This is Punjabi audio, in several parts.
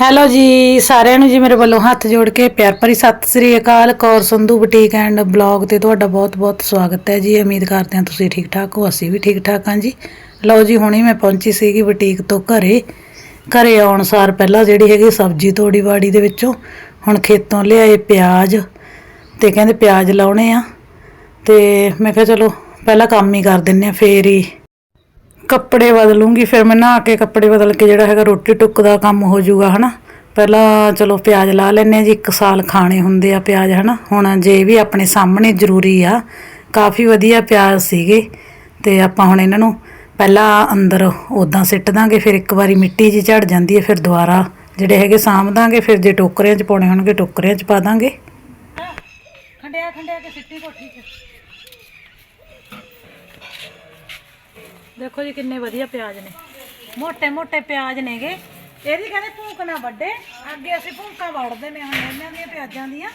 ਹੈਲੋ ਜੀ, ਸਾਰਿਆਂ ਨੂੰ ਜੀ ਮੇਰੇ ਵੱਲੋਂ ਹੱਥ ਜੋੜ ਕੇ ਪਿਆਰ ਭਰੀ ਸਤਿ ਸ੍ਰੀ ਅਕਾਲ। Kaur Sandhu boutique and blog ਤੇ ਤੁਹਾਡਾ ਬਹੁਤ-ਬਹੁਤ ਸਵਾਗਤ ਹੈ ਜੀ। ਉਮੀਦ ਕਰਦੇ ਹਾਂ ਤੁਸੀਂ ਠੀਕ ਠਾਕ ਹੋ, ਅਸੀਂ ਵੀ ਠੀਕ ਠਾਕ ਹਾਂ ਜੀ। ਲਓ ਜੀ, ਹੁਣੀ ਮੈਂ ਪਹੁੰਚੀ ਸੀਗੀ ਬੁਟੀਕ ਤੋਂ ਘਰੇ। ਘਰੇ ਆਉਣ ਸਾਰ ਪਹਿਲਾਂ ਜਿਹੜੀ ਹੈਗੀ ਸਬਜ਼ੀ ਤੋੜੀ ਬਾੜੀ ਦੇ ਵਿੱਚੋਂ, ਹੁਣ ਖੇਤੋਂ ਲਿਆਏ ਪਿਆਜ਼ ਤੇ ਕਹਿੰਦੇ ਪਿਆਜ਼ ਲਾਉਣੇ ਆ। ਤੇ ਮੈਂ ਕਿਹਾ ਚਲੋ, ਪਹਿਲਾਂ ਕੰਮ ਹੀ ਕਰ ਦਿੰਨੇ ਆ ਫੇਰ ਹੀ ਕੱਪੜੇ ਬਦਲੂੰਗੀ, ਫਿਰ ਮੈਂ ਨਹਾ ਕੇ ਕੱਪੜੇ ਬਦਲ ਕੇ ਜਿਹੜਾ ਹੈਗਾ ਰੋਟੀ ਟੁੱਕ ਦਾ ਕੰਮ ਹੋ ਜਾਊਗਾ, ਹਨਾ? ਪਹਿਲਾਂ ਚਲੋ ਪਿਆਜ਼ ਲਾ ਲੈਨੇ ਆ ਜੀ, ਇੱਕ ਸਾਲ ਖਾਣੇ ਹੁੰਦੇ ਆ ਪਿਆਜ਼, ਹਨਾ? ਹੁਣ ਜੇ ਵੀ ਆਪਣੇ ਸਾਹਮਣੇ ਜ਼ਰੂਰੀ ਆ, ਕਾਫੀ ਵਧੀਆ ਪਿਆਜ਼ ਸੀਗੇ, ਤੇ ਆਪਾਂ ਹੁਣ ਇਹਨਾਂ ਨੂੰ ਪਹਿਲਾਂ ਅੰਦਰ ਉਦਾਂ ਸਿੱਟ ਦਾਂਗੇ, ਫਿਰ ਇੱਕ ਵਾਰੀ ਮਿੱਟੀ ਜੀ ਝੜ ਜਾਂਦੀ ਹੈ, ਫਿਰ ਦੁਬਾਰਾ ਜਿਹੜੇ ਹੈਗੇ ਸਾਂਭ ਦਾਂਗੇ, ਫਿਰ ਜੇ ਟੋਕਰਿਆਂ 'ਚ ਪਾਉਣੇ ਹੋਣਗੇ, ਟੋਕਰਿਆਂ 'ਚ ਪਾ ਦਾਂਗੇ। ਖੰਡਿਆ ਖੰਡਿਆ ਕੇ ਸਿੱਟੀ ਕੋਠੀ 'ਚ। ਦੇਖੋ ਜੀ ਕਿੰਨੇ ਵਧੀਆ ਪਿਆਜ਼ ਨੇ। ਮੋਟੇ ਮੋਟੇ ਪਿਆਜ਼ ਨੇਗੇ। ਇਹਦੀ ਕਹਿੰਦੇ ਭੂਕ ਨਾ ਵੱਡੇ ਅੱਗੇ ਅਸੀਂ ਭੂਕਾਂ ਵੜਦੇ ਨੇ ਹੁਣ ਇਹਨਾਂ ਦੀਆਂ ਪਿਆਜ਼ਾਂ ਦੀਆਂ।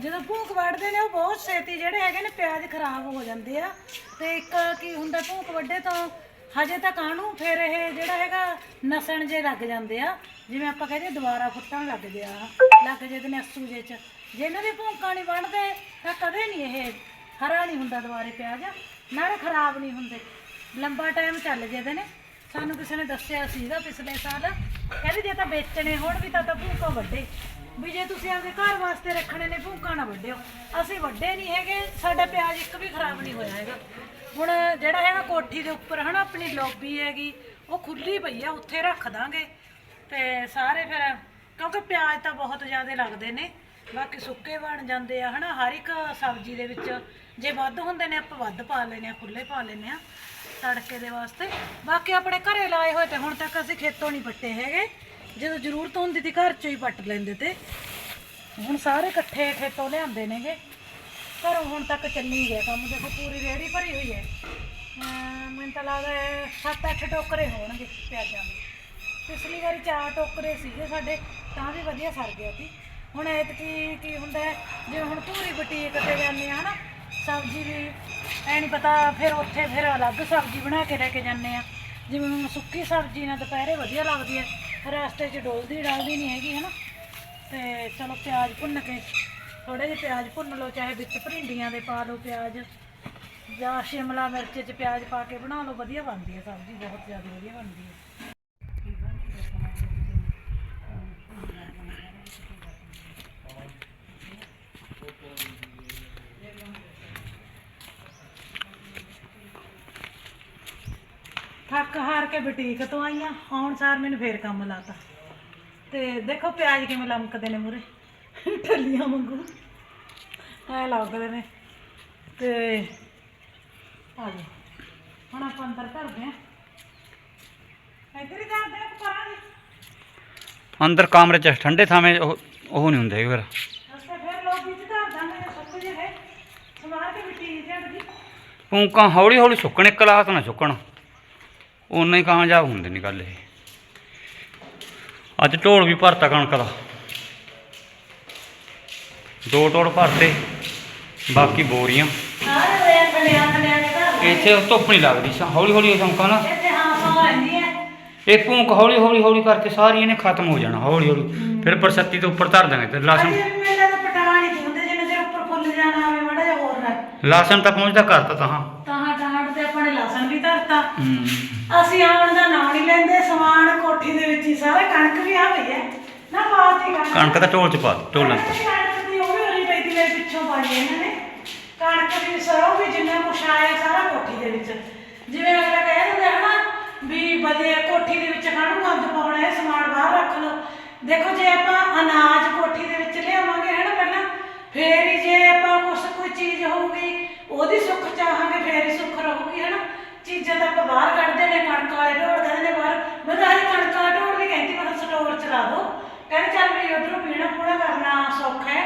ਜਦੋਂ ਭੂਕ ਵੱਢਦੇ ਨੇ, ਉਹ ਬਹੁਤ ਛੇਤੀ ਜਿਹੜੇ ਹੈਗੇ ਨੇ ਪਿਆਜ਼ ਖਰਾਬ ਹੋ ਜਾਂਦੇ ਆ। ਤੇ ਇੱਕ ਕੀ ਹੁੰਦਾ, ਭੂਕ ਵੱਡੇ ਤੋਂ ਹਜੇ ਤੱਕ ਆਣੂ ਫਿਰ ਇਹ ਜਿਹੜਾ ਹੈਗਾ ਨਸਣ ਜੇ ਲੱਗ ਜਾਂਦੇ ਆ। ਜਿਵੇਂ ਆਪਾਂ ਕਹਿੰਦੇ ਦੁਬਾਰਾ ਫੁੱਟਣ ਲੱਗ ਗਿਆ ਲੱਗ ਜੇ ਤੇ ਨਸੂ ਜੇ ਚ। ਜੇ ਇਹਨਾਂ ਦੀ ਭੂਕਾਂ ਨਹੀਂ ਵੱਢਦੇ, ਤਾਂ ਕਦੇ ਨਹੀਂ ਇਹ ਹਰਾ ਨਹੀਂ ਹੁੰਦਾ ਦੁਬਾਰੇ ਪਿਆਜ਼। ਨਾ ਖਰਾਬ ਨਹੀਂ ਹੁੰਦੇ। ਲੰਬਾ ਟਾਈਮ ਚੱਲ ਜਾਂਦੇ ਨੇ। ਸਾਨੂੰ ਕਿਸੇ ਨੇ ਦੱਸਿਆ ਸੀਗਾ ਪਿਛਲੇ ਸਾਲ। ਕਹਿੰਦੇ ਜੇ ਤਾਂ ਵੇਚਣੇ ਹੋਣ ਵੀ ਤਾਂ ਤਾਂ ਭੂਕਾ ਵੱਡੇ। ਵੀ ਜੇ ਤੁਸੀਂ ਆਪਦੇ ਘਰ ਵਾਸਤੇ ਰੱਖਣੇ ਨੇ ਭੂਕਾ ਨਾ ਵੱਡਿਓ। ਅਸੀਂ ਵੱਡੇ ਨਹੀਂ ਹੈਗੇ, ਸਾਡਾ ਪਿਆਜ਼ ਇੱਕ ਵੀ ਖਰਾਬ ਨਹੀਂ ਹੋਇਆ ਹੈਗਾ। ਹੁਣ ਜਿਹੜਾ ਹੈਗਾ ਕੋਠੀ ਦੇ ਉੱਪਰ ਹਨਾ, ਆਪਣੀ ਲੌਬੀ ਹੈਗੀ, ਉਹ ਖੁੱਲੀ ਪਈ ਆ, ਉੱਥੇ ਰੱਖ ਦਾਂਗੇ। ਤੇ ਸਾਰੇ ਫਿਰ, ਕਿਉਂਕਿ ਪਿਆਜ਼ ਤਾਂ ਬਹੁਤ ਜ਼ਿਆਦਾ ਲੱਗਦੇ ਨੇ। ਬਾਕੀ ਸੁੱਕੇ ਬਣ ਜਾਂਦੇ ਆ ਹਨਾ, ਹਰ ਇੱਕ ਸਬਜ਼ੀ ਦੇ ਵਿੱਚ। ਜੇ ਵੱਧ ਹੁੰਦੇ ਨੇ, ਆਪਾਂ ਵੱਧ ਪਾ ਲੈਨੇ ਆ ਖੁੱਲੇ ਪਾ ਲੈਨੇ ਆ। ਤੜਕੇ ਦੇ ਵਾਸਤੇ। ਬਾਕੀ ਆਪਣੇ ਘਰੇ ਲਾਏ ਹੋਏ ਤੇ ਹੁਣ ਤੱਕ ਅਸੀਂ ਖੇਤੋਂ ਨਹੀਂ ਪੱਟੇ ਹੈਗੇ। ਜਦੋਂ ਜ਼ਰੂਰਤ ਹੁੰਦੀ ਸੀ ਘਰ ਚੋਂ ਹੀ ਪੱਟ ਲੈਂਦੇ ਤੇ। ਹੁਣ ਸਾਰੇ ਇਕੱਠੇ ਖੇਤੋਂ ਲਿਆਂਦੇ ਨੇਗੇ। ਘਰੋਂ ਹੁਣ ਤੱਕ ਚੱਲੀ ਗਿਆ ਕੰਮ ਦੇਖੋ ਪੂਰੀ ਰੇੜੀ ਭਰੀ ਹੋਈ ਹੈ। ਮੈਨੂੰ ਤਾਂ ਲੱਗਦਾ 7-8 ਟੋਕਰੇ ਹੋਣਗੇ ਪਿਆਜ਼ਾਂ ਦੇ। ਪਿਛਲੀ ਵਾਰੀ ਚਾਰ ਟੋਕਰੇ ਸੀਗੇ ਸਾਡੇ ਤਾਂ ਵੀ ਵਧੀਆ ਸਰ ਗਿਆ ਸੀ। ਹੁਣ ਐਤਕੀ ਕੀ ਹੁੰਦਾ ਹੈ, ਜਿਵੇਂ ਹੁਣ ਪੂਰੀ ਬੁਟੀਕ ਤੇ ਜਾਂਦੇ ਆ ਹਨਾ ਸਬਜ਼ੀ ਵੀ ਐ ਨਹੀਂ ਪਤਾ, ਫਿਰ ਉੱਥੇ ਫਿਰ ਅਲੱਗ ਸਬਜ਼ੀ ਬਣਾ ਕੇ ਲੈ ਕੇ ਜਾਂਦੇ ਆ। ਜਿਵੇਂ ਹੁਣ ਸੁੱਕੀ ਸਬਜ਼ੀ ਨਾਲ ਦੁਪਹਿਰੇ ਵਧੀਆ ਲੱਗਦੀ ਹੈ ਰਸਤੇ 'ਚ ਡੋਲਦੀ ਡਾਲਦੀ ਨਹੀਂ ਹੈਗੀ, ਹਨਾ? ਤੇ ਚਲੋ ਪਿਆਜ਼ ਭੁੰਨ ਕੇ ਥੋੜੇ ਜਿਹੇ ਪਿਆਜ਼ ਭੁੰਨ ਲਓ, ਚਾਹੇ ਵਿੱਚ ਭਰਿੰਡੀਆਂ ਦੇ ਪਾ ਲਓ ਪਿਆਜ਼ ਜਾਂ ਸ਼ਿਮਲਾ ਮਿਰਚ 'ਚ ਪਿਆਜ਼ ਪਾ ਕੇ ਬਣਾ ਲਓ, ਵਧੀਆ ਬਣਦੀ ਹੈ ਸਬਜ਼ੀ, ਬਹੁਤ ਜ਼ਿਆਦਾ ਵਧੀਆ ਬਣਦੀ ਹੈ ਥੱਕ ਹਾਰ ਕੇ ਬੁਟੀਕ ਤੋਂ ਆਈਆਂ ਆਉਣ ਸਾਰ ਮੈਨੂੰ ਫੇਰ ਕੰਮ ਲਾਤਾ। ਤੇ ਦੇਖੋ ਪਿਆਜ਼ ਕਿਵੇਂ ਲਮਕਦੇ ਨੇ ਮੂਰੇ ਠੱਲੀਆਂ ਵਾਂਗੂ। ਐ ਲੱਗਦੇ ਨੇ। ਤੇ ਆ ਜੀ ਹੁਣ ਆਪਾਂ ਅੰਦਰ ਧਰਦੇ ਆ। ਇੱਧਰ ਹੀ ਧਰਦੇ ਆ ਪਰਾਂ ਦੀ ਅੰਦਰ ਕਮਰੇ 'ਚ ਠੰਡੇ ਥਾਵੇਂ ਉਹ ਉਹ ਨਹੀਂ ਹੁੰਦੇ ਫਿਰ। ਅਸਾਂ ਫੇਰ ਲੋਕ ਵਿੱਚ ਧਰ ਦਾਂਗੇ ਜੇ ਸੁੱਕ ਜੇ ਹੈ। ਸਮਾਰ ਕੇ ਮਿੱਟੀ ਝੜਦੀ ਪੂੰਕਾਂ ਹੌਲੀ ਹੌਲੀ ਸੁੱਕਣ ਇੱਕ ਲਾਤ ਨਾ ਸੁੱਕਣ। ਉਨਾ ਹੀ ਕਾਮਯਾਬ ਹੁੰਦੇ ਨੇ ਗੱਲ ਇਹ। ਅੱਜ ਢੋਲ ਵੀ ਭਰਤਾ ਕਣਕ ਦਾ। ਦੋ ਢੋਲ ਭਰਤੇ ਬਾਕੀ ਬੋਰੀਆਂ। ਇੱਥੇ ਧੁੱਪ ਨਹੀਂ ਲੱਗਦੀ ਹੌਲੀ ਹੌਲੀ ਚਮਕਾਂ ਨਾ। ਇੱਥੇ ਹਾਂ ਸੌ ਲੈਂਦੀ ਹੈ ਇਹ ਭੂੰਕ ਹੌਲੀ ਹੌਲੀ ਹੌਲੀ ਕਰਕੇ ਸਾਰੀ ਇਹਨੇ ਖਤਮ ਹੋ ਜਾਣਾ ਹੌਲੀ ਹੌਲੀ ਫਿਰ ਪਰਸੱਤੀ ਤੋਂ ਉੱਪਰ ਧਰ ਦਾਂਗੇ ਤੇ ਲਸਣ ਲਸਣ ਤਾਂ ਪਹੁੰਚਦਾ ਕਰਤਾ ਤਾਂ ਨੇ ਹੂੰ ਅਸੀਂ ਆਉਣ ਦਾ ਨਾਂ ਨਹੀਂ ਲੈਂਦੇ ਸਮਾਨ ਕੋਠੀ ਦੇ ਵਿੱਚ ਹੀ ਸਾਰਾ ਕਣਕ ਵੀ ਆ ਪਈ ਹੈ। ਨਾ ਪਾਤੀ ਕਣਕ। ਕਣਕ ਤਾਂ ਢੋਲ 'ਚ ਪਾ ਦਿੱਤੀ, ਢੋਲਾਂ 'ਚ ਕਣਕ ਦੀ ਉਹ ਵੀ ਉਰੀ ਪਈ ਦੀ ਮੇਰੇ ਪਿੱਛੋਂ ਪਾਈ ਇਹਨਾਂ ਨੇ। ਕਣਕ ਵੀ ਸਰੋਂ ਵੀ ਜਿੰਨਾ ਕੁਛ ਆਇਆ ਸਾਰਾ ਕੋਠੀ ਦੇ ਵਿੱਚ। ਜਿਵੇਂ ਅਗਲਾ ਕਹਿ ਦਿੰਦਾ ਹੈ ਨਾ ਵੀ ਵਧੀਆ ਕੋਠੀ ਦੇ ਵਿੱਚ ਖਾਣੂ ਗੰਦ ਪਾਉਣਾ ਹੈ ਸਮਾਨ ਬਾਹਰ ਰੱਖ ਲਓ। ਦੇਖੋ ਜੇ ਆਪਾਂ ਅਨਾਜ ਕੋਠੀ ਦੇ ਵਿੱਚ ਲਿਆਵਾਂਗੇ ਹੈ ਨਾ ਪਹਿਲਾਂ ਫੇਰ ਹੀ ਜੇ ਆਪਾਂ ਕੁਛ ਕੋਈ ਚੀਜ਼ ਹੋਊਗੀ ਉਹਦੀ ਸੁੱਖ ਚਾਹਾਂਗੇ ਫੇਰ ਹੀ ਸੁੱਖ ਰਹੂਗੀ ਹੈ ਨਾ ਚੀਜ਼ਾਂ ਤਾਂ ਆਪਾਂ ਬਾਹਰ ਕੱਢਦੇ ਨੇ ਕਣਕ ਵਾਲੇ ਢੋਲ ਕਹਿੰਦੇ ਨੇ ਬਾਹਰ। ਮੈਂ ਤਾਂ ਹਜੇ ਕਣਕ ਵਾਲਾ ਢੋਲ ਵੀ ਕਹਿੰਦੀ ਮੈਂ ਸਟੋਰ ਚਲਾ ਦੋ। ਕਹਿੰਦੇ ਚੱਲ ਵੀ ਉਧਰੋਂ ਪੀਣਾ ਪੂਣਾ ਕਰਨਾ ਸੌਖਾ ਹੈ।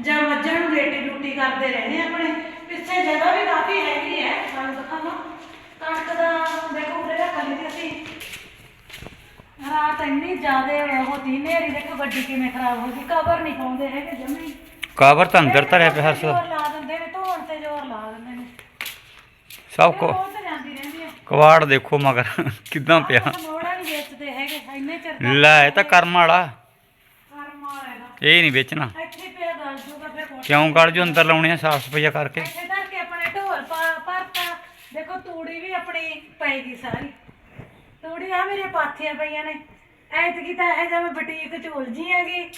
ਜਾਂ ਮੱਝਾਂ ਨੂੰ ਰੇਟੀ ਰੂਟੀ ਕਰਦੇ ਰਹਿੰਦੇ ਆਪਣੇ। ਪਿੱਛੇ ਜਗ੍ਹਾ ਵੀ ਕਾਫੀ ਹੈਗੀ ਹੈ ਸਾਨੂੰ ਦਿਖਾਵਾਂ। ਕਣਕ ਦਾ ਦੇਖੋ ਉਰੇ ਰੱਖ ਲਈ ਤੇ ਅਸੀਂ। ਰਾਤ ਇੰਨੀ ਜ਼ਿਆਦਾ ਹੋਤੀ ਨੇਰੀ ਦੇਖੋ ਗੱਡੀ ਕਿਵੇਂ ਖਰਾਬ ਹੋ ਗਈ ਕਵਰ ਨਹੀਂ ਪਾਉਂਦੇ ਹੈਗੇ ਜਮੀ। ਕਾਬਰ ਤਾਂ ਅੰਦਰ ਧਰਿਆ ਪਿਆ ਹਰ ਜ਼ੋਰ ਲਾ ਦਿੰਦੇ ਨੇ ਧੋਣ ਤੇ ਜ਼ੋਰ ਲਾ ਦਿੰਦੇ ਨੇ। ਸਭ ਕੋ ਉਹ ਤੇ ਜਾਂਦੀ ਰਹਿੰਦੀ ਹੈ ਕਵਾੜ ਦੇਖੋ ਮਗਰ ਕਿਦਾਂ ਪਿਆ। ਮੋੜਾ ਨਹੀਂ ਵੇਚਦੇ ਹੈਗੇ ਇੰਨੇ ਚਿਰ ਦਾ ਲੈ ਇਹ ਤਾਂ ਕਰਮ ਵਾਲਾ। ਇਹ ਨਹੀਂ ਵੇਚਣਾ। ਇੱਥੇ ਪਿਆ ਗਲ ਜੂਗਾ ਫਿਰ ਕੁਛ ਕਿਉਂ ਗਲ ਜੋ ਅੰਦਰ ਲਾਉਣੇ ਆ ਸਾਫ਼ ਸਫਾਈਆ ਕਰਕੇ? ਇੱਥੇ ਧਰ ਕੇ ਆਪਣੇ ਢੋਲ ਪਾ ਭਰਤਾ। ਦੇਖੋ ਤੂੜੀ ਵੀ ਆਪਣੀ ਪਏਗੀ ਸਾਰੀ। ਤੂੜੀ ਆ ਮੇਰੇ ਪਾਥੀਆਂ ਪਈਆਂ ਨੇ। ਐਤਕੀ ਤਾਂ ਇਹ ਜਿਵੇਂ ਬੁਟੀਕ ਚ ਉਲਝੀ ਹੈਗੀ।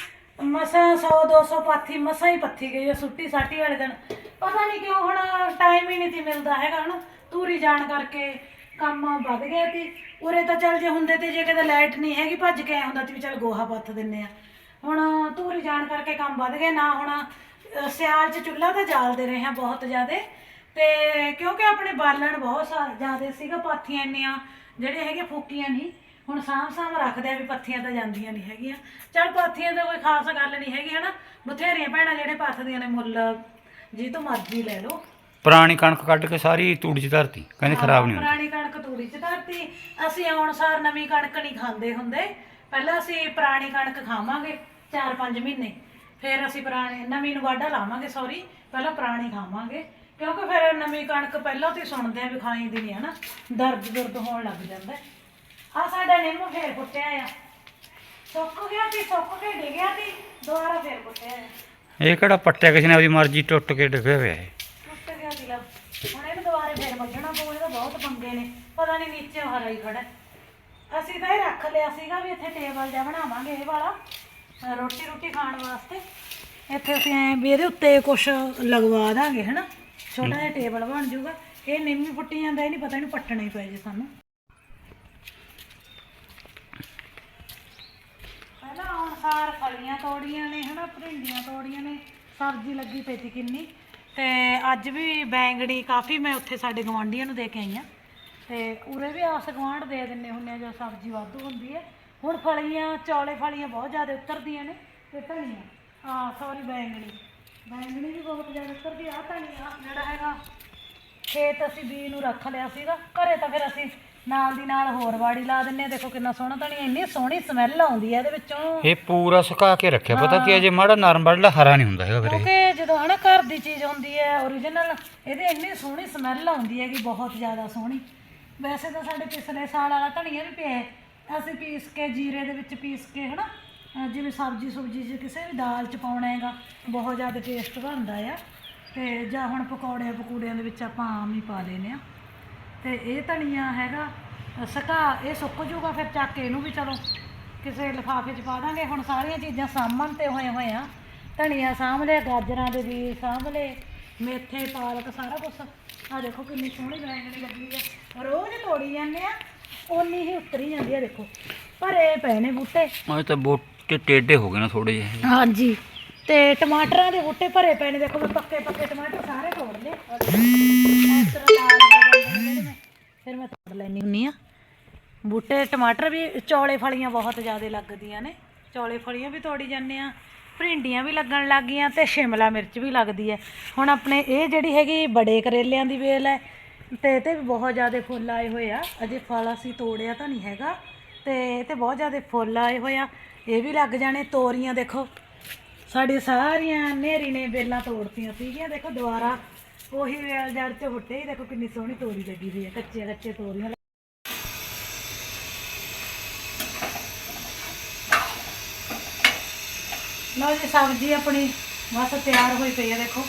ਮਸਾਂ 100 200 ਪਾਥੀ ਮਸਾਂ ਹੀ ਪੱਥੀ ਗਈ ਸੁੱਟੀ ਸਾਟੀ ਵਾਲੇ ਦਿਨ। ਪਤਾ ਨਹੀਂ ਕਿਉਂ ਹੁਣ ਟਾਈਮ ਹੀ ਨਹੀਂ ਸੀ ਮਿਲਦਾ ਹੈਗਾ ਹਨਾ? ਤੂਰੀ ਜਾਣ ਕਰਕੇ ਕੰਮ ਵੱਧ ਗਿਆ ਸੀ ਉਰੇ ਤਾਂ ਚੱਲ ਜੇ ਹੁੰਦੇ ਤੇ ਜੇ ਕਿਤੇ ਲਾਈਟ ਨਹੀਂ ਹੈਗੀ ਭੱਜ ਕੇ ਆਇਆ ਹੁੰਦਾ ਸੀ ਵੀ ਚੱਲ ਗੋਹਾ ਪੱਥ ਦਿੰਨੇ ਆ। ਹੁਣ ਧੂਰੀ ਜਾਣ ਕਰਕੇ ਕੰਮ ਵੱਧ ਗਿਆ ਨਾ ਹੁਣ ਅ, ਸਿਆਲ ਚ ਚੁੱਲ੍ਹਾ ਤੇ ਜਾਲਦੇ ਰਹੇ ਹਾਂ ਬਹੁਤ ਜ਼ਿਆਦੇ। ਤੇ ਕਿਉਂਕਿ ਆਪਣੇ ਬਾਲਣ ਬਹੁਤ ਜ਼ਿਆਦੇ ਸੀਗਾ ਪਾਥੀਆਂ ਇੰਨੀਆਂ ਜਿਹੜੇ ਹੈਗੇ ਫੂਕੀਆਂ ਨਹੀਂ। ਹੁਣ ਸਾਂਭ ਸਾਂਭ ਰੱਖਦੇ ਆ ਵੀ ਪੱਥੀਆਂ ਤਾਂ ਜਾਂਦੀਆਂ ਨਹੀਂ ਹੈਗੀਆਂ। ਚੱਲ ਪਾਥੀਆਂ ਦਾ ਕੋਈ ਖਾਸ ਗੱਲ ਨਹੀਂ ਹੈਗੀ ਹਨਾ? ਬਥੇਰੀਆਂ ਭੈਣਾਂ ਜਿਹੜੇ ਪੱਥਦੀਆਂ ਨੇ ਮੁੱਲ ਜੀ ਤੋਂ ਮਰਜ਼ੀ ਲੈ ਲਓ। ਪੁਰਾਣੀ ਕਣਕ ਕੱਢ ਕੇ ਸਾਰੀ ਤੂੜੀ 'ਚ ਧਰਤੀ ਕਹਿੰਦੇ ਖਰਾਬ ਨਹੀਂ ਹੁੰਦੀ। ਪੁਰਾਣੀ ਕਣਕ ਤੂੜੀ ਚ ਧਰਤੀ। ਅਸੀਂ ਆਉਣ ਸਾਰ ਨਵੀਂ ਕਣਕ ਨਹੀਂ ਖਾਂਦੇ ਹੁੰਦੇ। ਪਹਿਲਾਂ ਅਸੀਂ ਪੁਰਾਣੀ ਕਣਕ ਖਾਵਾਂਗੇ 4-5 ਮਹੀਨੇ। ਫਿਰ ਅਸੀਂ ਪੁਰਾਣੀ ਨਵੀਂ ਨੂੰ ਵਾਢਾ ਲਾਵਾਂਗੇ ਸੌਰੀ ਪਹਿਲਾਂ ਪੁਰਾਣੀ ਖਾਵਾਂਗੇ। ਕਿਉਂਕਿ ਫਿਰ ਨਵੀਂ ਕਣਕ ਪਹਿਲਾਂ ਤੋਂ ਸੁਣਦੇ ਆ ਵੀ ਖਾਈ ਦੀ ਨਹੀਂ ਹਨਾ? ਦਰਦ ਦੁਰਦ ਹੋਣ ਲੱਗ ਜਾਂਦਾ। ਆ ਸਾਡਾ ਨਿੰਮ ਫੇਰ ਫੁੱਟਿਆ ਆ। ਸੁੱਕ ਗਿਆ ਸੀ ਸੁੱਕ ਕੇ ਡਿੱਗਿਆ ਸੀ ਦੁਬਾਰਾ ਫੇਰ ਫੁੱਟਿਆ ਆ। ਇਹ ਕਿਹੜਾ ਪੱਟਿਆ ਕਿਸੇ ਨੇ ਆਪਦੀ ਮਰਜ਼ੀ ਟੁੱਟ ਕੇ ਡਿੱਗਿਆ ਹੋਇਆ ਹੈ ਹੁਣ ਇਹਨੂੰ ਦੁਬਾਰੇ ਫੇਰ ਵੱਢਣਾ ਪਊ ਇਹਦਾ ਬਹੁਤ ਪੰਗੇ ਨੇ। ਪਤਾ ਨਹੀਂ ਨੀਚੇ ਹਰਾ ਹੀ ਖੜਾ ਅਸੀਂ ਤਾਂ ਇਹ ਰੱਖ ਲਿਆ ਸੀਗਾ ਵੀ ਇੱਥੇ ਟੇਬਲ ਜਿਹਾ ਬਣਾਵਾਂਗੇ ਇਹ ਵਾਲਾ ਰੋਟੀ ਰੋਟੀ ਖਾਣ ਵਾਸਤੇ। ਇੱਥੇ ਅਸੀਂ ਐ ਵੀ ਇਹਦੇ ਉੱਤੇ ਕੁਝ ਲਗਵਾ ਦਾਂਗੇ, ਹਨਾ? ਛੋਟਾ ਜਿਹਾ ਟੇਬਲ ਬਣ ਜਾਊਗਾ। ਇਹ ਨਿੰਮੀ ਫੁੱਟੀ ਜਾਂਦਾ, ਇਹ ਨਹੀਂ ਪਤਾ ਇਹਨੂੰ ਪੱਟਣਾ ਹੀ ਪੈ ਜੇ ਸਾਨੂੰ। ਪਹਿਲਾਂ ਆਉਣ ਸਾਰ ਫਲੀਆਂ ਤੋੜੀਆਂ ਨੇ, ਹਨਾ? ਭਿੰਡੀਆਂ ਤੋੜੀਆਂ ਨੇ। ਸਬਜ਼ੀ ਲੱਗੀ ਪਈ ਸੀ ਕਿੰਨੀ। ਤੇ ਅੱਜ ਵੀ ਬੈਂਗਣੀ ਕਾਫੀ ਮੈਂ ਉੱਥੇ ਸਾਡੇ ਗਵਾਂਢੀਆਂ ਨੂੰ ਦੇ ਕੇ ਆਈ ਆ ਤੇ ਉਰੇ ਵੀ ਆਸ ਗਵਾਂਢ ਦੇ ਦਿੰਨੇ ਹੁੰਨੇ ਆ ਜੋ ਸਬਜ਼ੀ ਵਾਧੂ ਹੁੰਦੀ ਹੈ। ਹੁਣ ਫਲੀਆਂ, ਚੌਲੇ ਫਲੀਆਂ ਬਹੁਤ ਜ਼ਿਆਦਾ ਉਤਰਦੀਆਂ ਨੇ ਤੇ ਧਨੀਆ। ਹਾਂ ਸੌਰੀ ਬੈਂਗਣੀ। ਬੈਂਗਣੀ ਵੀ ਬਹੁਤ ਜ਼ਿਆਦਾ ਉਤਰਦੀ ਆ ਧਨੀਆ ਜਿਹੜਾ ਹੈਗਾ, ਖੇਤ ਅਸੀਂ ਬੀ ਨੂੰ ਰੱਖ ਲਿਆ ਸੀਗਾ। ਘਰੇ ਤਾਂ ਫਿਰ ਅਸੀਂ ਨਾਲ ਦੀ ਨਾਲ ਹੋਰ ਵਾੜੀ ਲਾ ਦਿੰਨੇ ਆ ਦੇਖੋ ਕਿੰਨਾ ਸੋਹਣਾ ਧਨੀਆ ਇੰਨੀ ਸੋਹਣੀ ਸਮੈਲ ਆਉਂਦੀ ਹੈ ਇਹਦੇ ਵਿੱਚੋਂ। ਇਹ ਪੂਰਾ ਸੁਕਾ ਕੇ ਰੱਖਿਆ। ਪਤਾ ਕੀ ਅਜੇ ਮਾੜਾ ਨਰਮ ਵੱਡਾ ਹਰਾ ਨਹੀਂ ਹੁੰਦਾ ਹੈਗਾ ਵੀਰੇ ਕਿਉਂਕਿ ਜਦੋਂ ਹਨਾ ਘਰ ਦੀ ਚੀਜ਼ ਹੁੰਦੀ ਹੈ ਓਰੀਜਨਲ ਇਹਦੇ ਇੰਨੀ ਸੋਹਣੀ ਸਮੈਲ ਆਉਂਦੀ ਹੈਗੀ ਬਹੁਤ ਜ਼ਿਆਦਾ ਸੋਹਣੀ। ਵੈਸੇ ਤਾਂ ਸਾਡੇ ਪਿਛਲੇ ਸਾਲ ਵਾਲਾ ਧਨੀਆ ਵੀ ਪਿਆ ਹੈ। ਅਸੀਂ ਪੀਸ ਕੇ ਜੀਰੇ ਦੇ ਵਿੱਚ ਪੀਸ ਕੇ ਹਨਾ ਅਹ ਜਿਵੇਂ ਸਬਜ਼ੀ ਸੁਬਜੀ 'ਚ ਕਿਸੇ ਵੀ ਦਾਲ 'ਚ ਪਾਉਣਾ ਹੈਗਾ ਬਹੁਤ ਜ਼ਿਆਦਾ ਟੇਸਟ ਬਣਦਾ ਆ। ਤੇ ਜਾਂ ਹੁਣ ਪਕੌੜਿਆਂ ਪਕੂੜਿਆਂ ਦੇ ਵਿੱਚ ਆਪਾਂ ਆਮ ਹੀ ਪਾ ਲੈਨੇ ਆ ਤੇ ਇਹ ਧਨੀਆ ਹੈਗਾ। ਸੁਕਾ ਇਹ ਸੁੱਕ ਜੂਗਾ ਫਿਰ ਚੱਕ ਕੇ ਇਹਨੂੰ ਵੀ ਚਲੋ। ਕਿਸੇ ਲਿਫਾਫੇ 'ਚ ਪਾ ਦਾਂਗੇ। ਹੁਣ ਸਾਰੀਆਂ ਚੀਜ਼ਾਂ ਸਾਂਭਣ ਤੇ ਹੋਏ ਹੋਏ ਆ। ਧਨੀਆ ਸਾਂਭ ਲਿਆ ਗਾਜਰਾਂ ਦੇ ਬੀਜ ਸਾਂਭ ਲਏ ਮੇਥੇ ਪਾਲਕ ਸਾਰਾ ਕੁਝ ਆ ਦੇਖੋ ਕਿੰਨੀ ਸੋਹਣੀ ਬੈਂਗਣੀ ਲੱਗੀ ਆ। ਰੋਜ਼ ਤੋੜੀ ਜਾਂਦੇ ਆ ਓਨੀ ਹੀ ਉਤਰੀ ਜਾਂਦੀ ਆ ਦੇਖੋ। ਭਰੇ ਪਏ ਨੇ ਬੂਟੇ। ਉਹ ਤਾਂ ਬੋਟੇ ਟੇਢੇ ਹੋ ਗਏ ਨਾ ਥੋੜੇ ਜਿਹੇ। ਹਾਂਜੀ। ਤੇ ਟਮਾਟਰਾਂ ਦੇ ਬੂਟੇ ਭਰੇ ਪਏ ਨੇ। ਦੇਖੋ ਮੈਂ ਪੱਕੇ ਪੱਕੇ ਟਮਾਟਰ ਸਾਰੇ ਤੋੜ ਲਏ। ਫਿਰ ਮੈਂ ਤੋੜ ਲੈਣੀ ਹੁੰਨੀ ਆ ਬੂਟੇ, ਟਮਾਟਰ ਵੀ ਚੌਲੇ ਫਲੀਆਂ ਬਹੁਤ ਜ਼ਿਆਦਾ ਲੱਗਦੀਆਂ ਨੇ। ਚੌਲੇ ਫਲੀਆਂ ਵੀ ਤੋੜੀ ਜਾਂਦੇ ਆ ਭਿੰਡੀਆਂ ਵੀ ਲੱਗਣ ਲੱਗ ਗਈਆਂ ਤੇ ਸ਼ਿਮਲਾ ਮਿਰਚ ਵੀ ਲੱਗਦੀ ਹੈ। ਹੁਣ ਆਪਣੇ ਇਹ ਜਿਹੜੀ ਹੈਗੀ ਬੜੇ ਕਰੇਲਿਆਂ ਦੀ ਵੇਲ ਹੈ ਤੇ ਇਹ ਤੇ ਵੀ ਬਹੁਤ ਜ਼ਿਆਦਾ ਫੁੱਲ ਆਏ ਹੋਏ ਆ। ਅਜੇ ਫਲ ਅਸੀਂ ਤੋੜਿਆ ਤਾਂ ਨਹੀਂ ਹੈਗਾ ਤੇ ਇਹ ਤੇ ਬਹੁਤ ਜ਼ਿਆਦਾ ਫੁੱਲ ਆਏ ਹੋਏ ਆ। ਇਹ ਵੀ ਲੱਗ ਜਾਣੇ ਤੋਰੀਆਂ ਦੇਖੋ। ਸਾਡੇ ਸਾਰੀਆਂ ਨੇਰੀ ਨੇ ਬੇਲਾਂ ਤੋੜਤੀਆਂ ਸੀਗੀਆਂ। ਦੇਖੋ ਦੁਬਾਰਾ ਉਹੀ ਵੇਲ ਜੜ ਚ ਫੁੱਟੇ ਹੀ, ਦੇਖੋ ਕਿੰਨੀ ਸੋਹਣੀ ਤੋਰੀ ਲੱਗੀ ਹੋਈ ਹੈ ਕੱਚੇ ਕੱਚੇ ਤੋਰੀਆਂ। ਲਓ ਜੀ, ਸਬਜ਼ੀ ਆਪਣੀ ਬਸ ਤਿਆਰ ਹੋਈ ਪਈ ਹੈ, ਦੇਖੋ।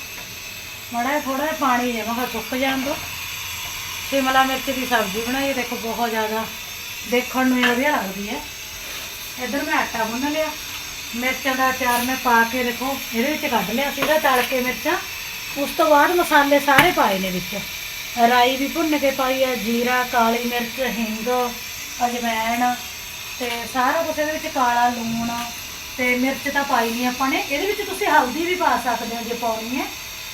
ਮਾੜਾ ਥੋੜਾ ਜਿਹਾ ਪਾਣੀ ਹੈ ਮਹਾ ਸੁੱਕ ਜਾਣ ਦੋ ਸ਼ਿਮਲਾ ਮਿਰਚ ਦੀ ਸਬਜ਼ੀ ਬਣਾਈ ਦੇਖੋ ਬਹੁਤ ਜ਼ਿਆਦਾ ਦੇਖਣ ਨੂੰ ਹੀ ਵਧੀਆ ਲੱਗਦੀ ਹੈ। ਇੱਧਰ ਮੈਂ ਆਟਾ ਗੁੰਨ ਲਿਆ। ਮਿਰਚਾਂ ਦਾ ਅਚਾਰ ਮੈਂ ਪਾ ਕੇ, ਦੇਖੋ, ਇਹਦੇ ਵਿੱਚ ਕੱਢ ਲਿਆ ਸੀਗਾ ਤਲ ਕੇ ਮਿਰਚਾਂ। ਉਸ ਤੋਂ ਬਾਅਦ ਮਸਾਲੇ ਸਾਰੇ ਪਾਏ ਨੇ ਵਿੱਚ। ਰਾਈ ਵੀ ਭੁੰਨ ਕੇ ਪਾਈ ਹੈ, ਜੀਰਾ, ਕਾਲੀ ਮਿਰਚ, ਹਿੰਗ ਅਜਵਾਇਣ ਤੇ ਸਾਰਾ ਕੁਝ ਇਹਦੇ ਵਿੱਚ ਕਾਲਾ ਲੂਣ ਤੇ ਮਿਰਚ ਤਾਂ ਪਾਈ ਨਹੀਂ ਆਪਾਂ ਨੇ। ਇਹਦੇ ਵਿੱਚ ਤੁਸੀਂ ਹਲਦੀ ਵੀ ਪਾ ਸਕਦੇ ਹੋ ਜੇ ਪਾਉਣੀ ਹੈ।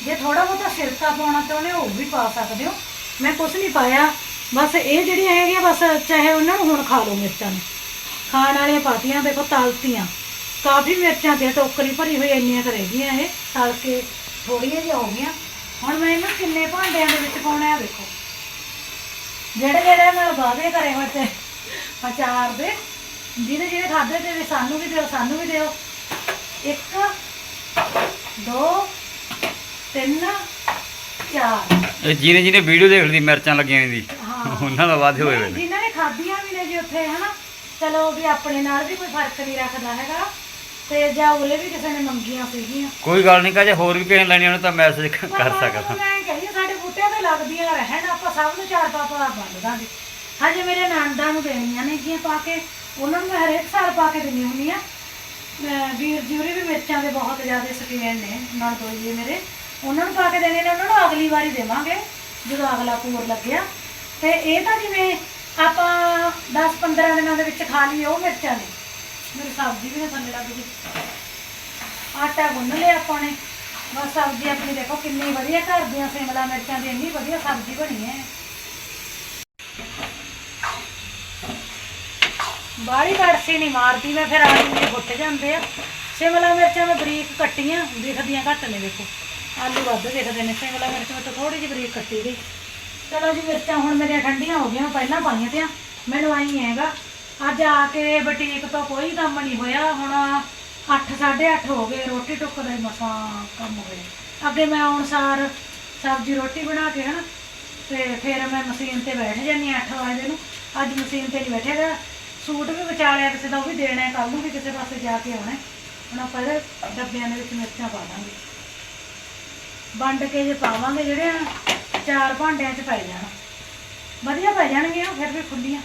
ਜੇ ਥੋੜਾ ਬਹੁਤਾ ਸਿਰਕਾ ਪਾਉਣਾ ਚਾਹੁੰਦੇ ਹੋ ਉਹ ਵੀ ਪਾ ਸਕਦੇ ਹੋ। ਮੈਂ ਕੁਝ ਨਹੀਂ ਪਾਇਆ। ਬਸ ਇਹ ਜਿਹੜੀਆਂ ਹੈਗੀਆਂ, ਬਸ ਚਾਹੇ ਉਹਨਾਂ ਨੂੰ ਹੁਣ ਖਾ ਲਓ ਮਿਰਚਾਂ ਨੂੰ। ਖਾਣ ਵਾਲੀਆਂ ਪਾਤੀਆਂ, ਦੇਖੋ ਤਲਤੀਆਂ। ਕਾਫੀ ਮਿਰਚਾਂ ਤੇ ਟੋਕਰੀ ਭਰੀ ਹੋਈ ਇੰਨੀਆਂ ਕੁ ਰਹਿ ਇਹ, ਤਲ ਕੇ ਥੋੜੀਆਂ ਜਿਹੀਆਂ ਹੋ ਗਈਆਂ। ਹੁਣ ਮੈਂ ਇਹਨਾਂ ਕਿੰਨੇ ਭਾਂਡਿਆਂ ਦੇ ਵਿੱਚ ਪਾਉਣਾ ਆ ਦੇਖੋ ਜਿਹੜੇ ਜਿਹੜੇ ਮੈਂ ਵਾਅਦੇ ਕਰੇ ਹੋਏ ਤੇ ਅਚਾਰ ਦੇ ਜਿਹਨੇ ਜਿਹੜੇ ਖਾਦੇ ਤੇ ਵੀ ਸਾਨੂੰ ਵੀ ਦਿਓ ਸਾਨੂੰ ਵੀ ਦਿਓ। ਇੱਕ ਦੋ ਤਿੰਨ ਚਾਰ। ਇਹ ਜਿਹਨੇ ਜਿਹਨੇ ਵੀਡੀਓ ਦੇਖ ਲਈ ਮਿਰਚਾਂ ਲੱਗੀਆਂ ਦੀ ਹਾਂ। ਉਹਨਾਂ ਦਾ ਵਾਧੇ ਹੋਏ ਹੋਏ ਨੇ। ਜਿਨ੍ਹਾਂ ਨੇ ਖਾਧੀਆਂ ਵੀ ਨੇ ਜੀ ਉੱਥੇ ਹਨਾ। ਚਲੋ ਵੀ ਆਪਣੇ ਨਾਲ ਵੀ ਕੋਈ ਫ਼ਰਕ ਨਹੀਂ ਰੱਖਦਾ ਹੈਗਾ। ਤੇ ਜਾਂ ਉਰੇ ਵੀ ਕਿਸੇ ਨੇ ਮੰਗੀਆਂ ਸੀਗੀਆਂ। ਕੋਈ ਗੱਲ ਨਹੀਂ ਕਾ ਜੇ ਹੋਰ ਵੀ ਕਿਸੇ ਨੇ ਲੈਣੀ ਉਹਨੂੰ ਤਾਂ ਮੈਸੇਜ ਕਰ ਸਕਦਾ। ਮੈਂ ਕਹਿੰਦੀ ਹਾਂ, ਸਾਡੇ ਬੂਟਿਆਂ ਤੇ ਲੱਗਦੀਆਂ ਰਹਿਣ ਆਪਾਂ ਸਭ ਨੂੰ ਚਾਰ ਪਾਪਾ ਵੰਡ ਦਾਂਗੇ। ਹਜੇ ਮੇਰੇ ਨਾਨਦਾਂ ਨੂੰ ਦੇਣੀਆਂ ਨੇ ਗੀਆਂ ਪਾ ਕੇ ਉਹਨਾਂ ਨੂੰ ਮੈਂ ਹਰੇਕ ਸਾਲ ਪਾ ਕੇ ਦਿੰਦੀ ਹੁੰਦੀ ਆ ਵੀਰ ਜੀ ਉਰੇ ਵੀ ਮਿਰਚਾਂ ਦੇ ਬਹੁਤ ਜ਼ਿਆਦਾ ਸ਼ੌਕੀਨ ਨੇ ਨਾਲ ਦੋ ਜੀ ਮੇਰੇ। ਉਹਨਾਂ ਨੂੰ ਪਾ ਕੇ ਦੇਣੇ ਨੇ ਉਹਨਾਂ ਨੂੰ ਅਗਲੀ ਵਾਰੀ ਦੇਵਾਂਗੇ ਜਦੋਂ ਅਗਲਾ ਪੂਰ ਲੱਗਿਆ। ਤੇ ਇਹ ਤਾਂ ਜਿਵੇਂ ਆਪਾਂ 10-15 ਦਿਨਾਂ ਦੇ ਵਿੱਚ ਖਾ ਲਈ ਉਹ ਮਿਰਚਾਂ ਨੇ। ਮੇਰੀ ਸਬਜ਼ੀ ਵੀ ਨਾ ਥੱਲੇ ਲੱਗ ਗਈ। ਆਟਾ ਗੁੰਨ ਲਿਆ ਆਪਾਂ ਨੇ। ਬਸ ਸਬਜ਼ੀ ਆਪਣੀ ਦੇਖੋ ਕਿੰਨੀ ਵਧੀਆ ਘਰ ਦੀਆਂ ਸਿਮਲਾ ਮਿਰਚਾਂ ਦੀ ਇੰਨੀ ਵਧੀਆ ਸਬਜ਼ੀ ਬਣੀ ਹੈ। ਬਾੜੀ ਕੜਸੀ ਨਹੀਂ ਮਾਰਦੀ, ਮੈਂ ਫਿਰ ਆਲੂ ਵੀ ਫੁੱਟ ਜਾਂਦੇ ਆ। ਸਿਮਲਾ ਮਿਰਚਾਂ ਮੈਂ ਬਰੀਕ ਕੱਟੀਆਂ, ਦਿਖਦੀਆਂ ਘੱਟ ਨੇ ਦੇਖੋ। ਆਲੂ ਵੱਧ ਦਿਖਦੇ ਨੇ, ਸਿਮਲਾ ਮਿਰਚ ਮੈਂ ਤਾਂ ਥੋੜੀ ਜਿਹੀ ਬਰੀਕ ਕੱਟੀ ਗਈ ਚਲੋ ਜੀ, ਮਿਰਚਾਂ ਹੁਣ ਮੇਰੀਆਂ ਠੰਡੀਆਂ ਹੋ ਗਈਆਂ ਪਹਿਲਾਂ ਪਾਈਆਂ ਤੇ ਮੈਨੂੰ ਆਈ ਹੈਗਾ ਅੱਜ ਆ ਕੇ ਬੁਟੀਕ ਤੋਂ ਕੋਈ ਕੰਮ ਨਹੀਂ ਹੋਇਆ, ਹੁਣ 8:30 ਹੋ ਗਏ, ਰੋਟੀ ਟੁੱਕ ਦਾ ਹੀ ਮਸਾਂ ਕੰਮ ਹੋਇਆ ਅੱਗੇ ਮੈਂ ਅਨੁਸਾਰ ਸਬਜ਼ੀ ਰੋਟੀ ਬਣਾ ਕੇ ਹਨਾ, ਤੇ ਫਿਰ ਮੈਂ ਮਸ਼ੀਨ ਤੇ ਬੈਠ ਜਾਂਦੀ 8 ਵਜੇ ਨੂੰ। ਅੱਜ ਮਸ਼ੀਨ ਤੇ ਨਹੀਂ ਬੈਠੇਗਾ ਸੂਟ ਵੀ ਵਿਚਾ ਲਿਆ ਕਿਸੇ ਦਾ, ਉਹ ਵੀ ਦੇਣਾ ਕੱਲ ਨੂੰ ਵੀ ਕਿਸੇ ਪਾਸੇ ਜਾ ਕੇ ਆਉਣਾ। ਹੁਣ ਆਪਾਂ ਡੱਬਿਆਂ ਦੇ ਵਿੱਚ ਮਿਰਚਾਂ ਪਾ ਦਾਂਗੇ। ਵੰਡ ਕੇ ਜੇ ਪਾਵਾਂਗੇ ਜਿਹੜੇ ਆ, ਚਾਰ ਭਾਂਡਿਆਂ 'ਚ ਪੈ ਜਾਣ। ਵਧੀਆ ਪੈ ਜਾਣਗੀਆਂ, ਫਿਰ ਵੀ ਖੁੱਲੀਆਂ